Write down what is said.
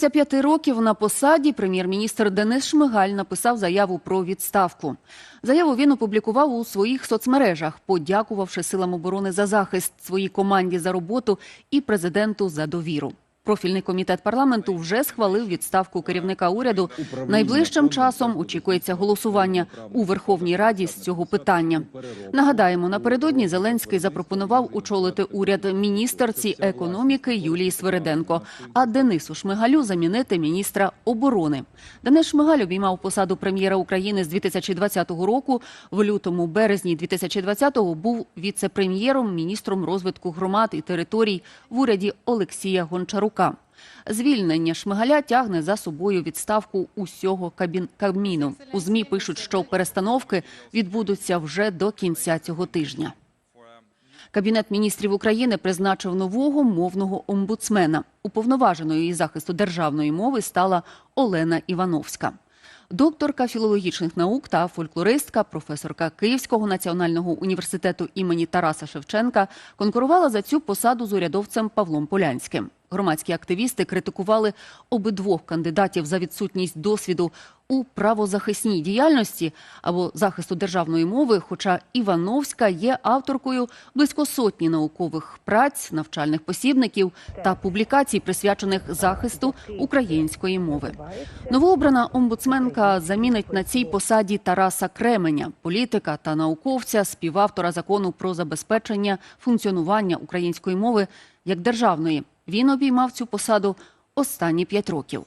Після п'яти років на посаді прем'єр-міністр Денис Шмигаль написав заяву про відставку. Заяву він опублікував у своїх соцмережах, подякувавши силам оборони за захист, своїй команді за роботу і президенту за довіру. Профільний комітет парламенту вже схвалив відставку керівника уряду. Найближчим часом очікується голосування у Верховній Раді з цього питання. Нагадаємо, напередодні Зеленський запропонував очолити уряд міністерці економіки Юлії Свириденко, а Денису Шмигалю замінити міністра оборони. Денис Шмигаль обіймав посаду прем'єра України з 2020 року. В лютому березні 2020-го був віце-прем'єром, міністром розвитку громад і територій в уряді Олексія Гончарука. Звільнення Шмигаля тягне за собою відставку усього кабін... Кабміну. У змі пишуть, що перестановки відбудуться вже до кінця цього тижня. Кабінет міністрів України призначив нового мовного омбудсмена. Уповноваженою із захисту державної мови стала Олена Івановська. Докторка філологічних наук та фольклористка, професорка Київського національного університету імені Тараса Шевченка конкурувала за цю посаду з урядовцем Павлом Полянським. Громадські активісти критикували обидвох кандидатів за відсутність досвіду у правозахисній діяльності або захисту державної мови. Хоча Івановська є авторкою близько сотні наукових праць, навчальних посібників та публікацій, присвячених захисту української мови. Новообрана омбудсменка замінить на цій посаді Тараса Кременя, політика та науковця, співавтора закону про забезпечення функціонування української мови як державної. Він обіймав цю посаду останні п'ять років.